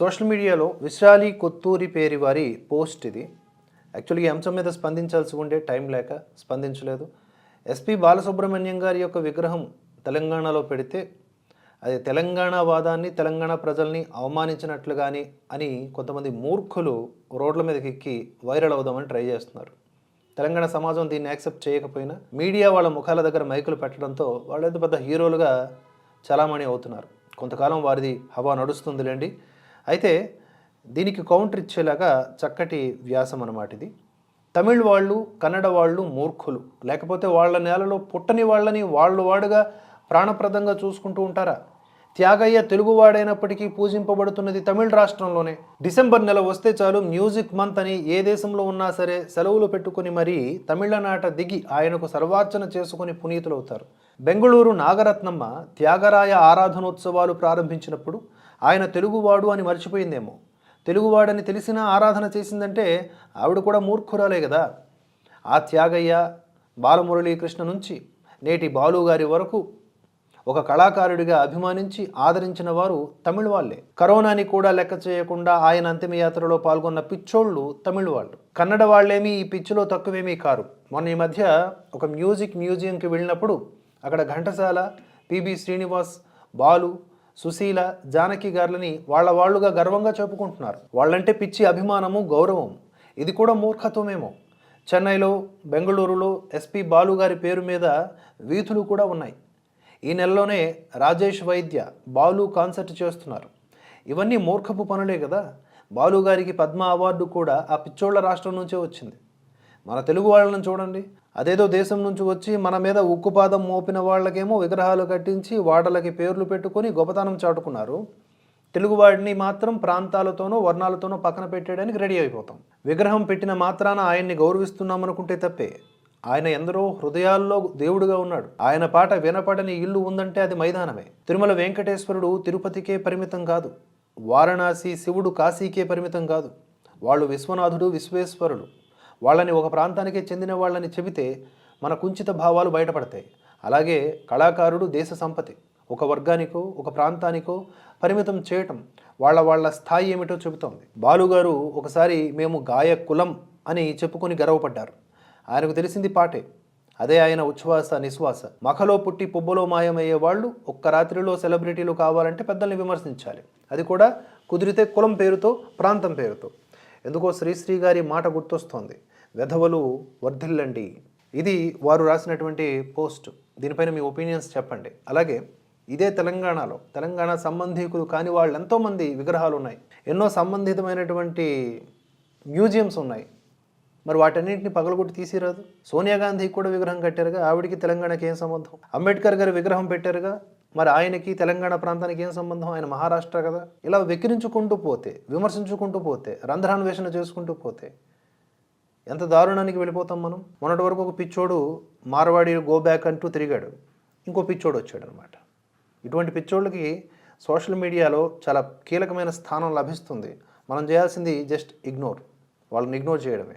Social మీడియాలో విశాలి కొత్తూరి పేరి వారి పోస్ట్ ఇది. యాక్చువల్గా ఈ అంశం మీద స్పందించాల్సి ఉండే టైం లేక స్పందించలేదు. ఎస్పి బాలసుబ్రహ్మణ్యం గారి యొక్క విగ్రహం తెలంగాణలో పెడితే అది తెలంగాణ వాదాన్ని తెలంగాణ ప్రజల్ని అవమానించినట్లు కానీ అని కొంతమంది మూర్ఖులు రోడ్ల మీదకి ఎక్కి వైరల్ అవుదామని ట్రై చేస్తున్నారు. తెలంగాణ సమాజం దీన్ని యాక్సెప్ట్ చేయకపోయినా మీడియా వాళ్ళ ముఖాల దగ్గర మైకులు పెట్టడంతో వాళ్ళు పెద్ద హీరోలుగా చలామణి అవుతున్నారు. కొంతకాలం వారిది హవా నడుస్తుందిలేండి. అయితే దీనికి కౌంటర్ ఇచ్చేలాగా చక్కటి వ్యాసం అన్నమాట ఇది. తమిళ్ వాళ్ళు కన్నడ వాళ్ళు మూర్ఖులు. లేకపోతే వాళ్ళ నేలలో పుట్టని వాళ్ళని వాళ్ళు వాడుగా ప్రాణప్రదంగా చూసుకుంటూ ఉంటారా? త్యాగయ్య తెలుగువాడైనప్పటికీ పూజింపబడుతున్నది తమిళ రాష్ట్రంలోనే. డిసెంబర్ నెల వస్తే చాలు మ్యూజిక్ మంత్ అని ఏ దేశంలో ఉన్నా సరే సెలవులు పెట్టుకుని మరీ తమిళనాట దిగి ఆయనకు సర్వార్చన చేసుకుని పునీతులవుతారు. బెంగళూరు నాగరత్నమ్మ త్యాగరాయ ఆరాధనోత్సవాలు ప్రారంభించినప్పుడు ఆయన తెలుగువాడు అని మర్చిపోయిందేమో. తెలుగువాడని తెలిసినా ఆరాధన చేసిందంటే ఆవిడ కూడా మూర్ఖురాలే కదా. ఆ త్యాగయ్య బాలమురళీకృష్ణ నుంచి నేటి బాలుగారి వరకు ఒక కళాకారుడిగా అభిమానించి ఆదరించిన వారు తమిళ వాళ్ళే. కరోనాని కూడా లెక్క చేయకుండా ఆయన అంతిమయాత్రలో పాల్గొన్న పిచ్చోళ్ళు తమిళ వాళ్ళు. కన్నడ వాళ్ళేమీ ఈ పిచ్చిలో తక్కువేమీ కారు. మొన్న ఈ మధ్య ఒక మ్యూజిక్ మ్యూజియంకి వెళ్ళినప్పుడు అక్కడ ఘంటసాల పిబి శ్రీనివాస్ బాలు సుశీల జానకి గారులని వాళ్ళ వాళ్ళుగా గర్వంగా చెప్పుకుంటున్నారు. వాళ్ళంటే పిచ్చి అభిమానము గౌరవం ఇది కూడా మూర్ఖత్వమేమో. చెన్నైలో బెంగళూరులో ఎస్పి బాలు గారి పేరు మీద వీధులు కూడా ఉన్నాయి. ఈ నెలలోనే రాజేష్ వైద్య బాలు కాన్సర్ట్ చేస్తున్నారు. ఇవన్నీ మూర్ఖపు పనులే కదా. బాలు గారికి పద్మ అవార్డు కూడా ఆ పిచ్చోళ్ళ రాష్ట్రం నుంచే వచ్చింది. మన తెలుగు వాళ్ళని చూడండి. అదేదో దేశం నుంచి వచ్చి మన మీద ఉక్కుపాదం మోపిన వాళ్ళకేమో విగ్రహాలు కట్టించి వాడలకి పేర్లు పెట్టుకొని గొప్పతనం చాటుకున్నారు. తెలుగువాడిని మాత్రం ప్రాంతాలతోనో వర్ణాలతోనో పక్కన పెట్టేయడానికి రెడీ అయిపోతాం. విగ్రహం పెట్టిన మాత్రాన ఆయన్ని గౌరవిస్తున్నాం అనుకుంటే తప్పే. ఆయన ఎందరో హృదయాల్లో దేవుడుగా ఉన్నాడు. ఆయన పాట వినపడని ఇల్లు ఉందంటే అది మైదానమే. తిరుమల వెంకటేశ్వరుడు తిరుపతికే పరిమితం కాదు. వారణాసి శివుడు కాశీకే పరిమితం కాదు. వాళ్ళు విశ్వనాథుడు విశ్వేశ్వరుడు వాళ్ళని ఒక ప్రాంతానికే చెందిన వాళ్ళని చెబితే మన కుంచిత భావాలు బయటపడతాయి. అలాగే కళాకారుడు దేశ సంపతి ఒక వర్గానికో ఒక ప్రాంతానికో పరిమితం చేయటం వాళ్ళ వాళ్ళ స్థాయి ఏమిటో చెబుతోంది. బాలుగారు ఒకసారి మేము గాయ కులం అని చెప్పుకొని గర్వపడ్డారు. ఆయనకు తెలిసింది పాటే. అదే ఆయన ఉచ్ఛ్వాస నిశ్వాస. మఖలో పుట్టి పుబ్బలో మాయమయ్యే వాళ్ళు ఒక్క రాత్రిలో సెలబ్రిటీలు కావాలంటే పెద్దల్ని విమర్శించాలి. అది కూడా కుదిరితే కులం పేరుతో ప్రాంతం పేరుతో. ఎందుకో శ్రీశ్రీ గారి మాట గుర్తొస్తోంది. వెధవలు వర్ధిల్లండి. ఇది వారు రాసినటువంటి పోస్ట్. దీనిపైన మీ ఒపీనియన్స్ చెప్పండి. అలాగే ఇదే తెలంగాణలో తెలంగాణ సంబంధీకులు కాని వాళ్ళు ఎంతోమంది విగ్రహాలు ఉన్నాయి ఎన్నో సంబంధితమైనటువంటి మ్యూజియంస్ ఉన్నాయి. మరి వాటన్నింటిని పగలగొట్టి తీసిరాదు? సోనియా గాంధీకి కూడా విగ్రహం కట్టారుగా? ఆవిడికి తెలంగాణకి ఏం సంబంధం? అంబేద్కర్ గారి విగ్రహం పెట్టారుగా? మరి ఆయనకి తెలంగాణ ప్రాంతానికి ఏం సంబంధం? ఆయన మహారాష్ట్ర కదా. ఇలా వెక్కిరించుకుంటూ పోతే విమర్శించుకుంటూ పోతే రంధ్రాన్వేషణ చేసుకుంటూ పోతే ఎంత దారుణానికి వెళ్ళిపోతాం మనం? మొన్నటి వరకు ఒక పిచ్చోడు మార్వాడి గో బ్యాక్ అంటూ తిరిగాడు. ఇంకో పిచ్చోడు వచ్చాడు అనమాట ఇటువంటి పిచ్చోళ్ళకి సోషల్ మీడియాలో చాలా కీలకమైన స్థానం లభిస్తుంది. మనం చేయాల్సింది జస్ట్ ఇగ్నోర్. వాళ్ళని ఇగ్నోర్ చేయడమే.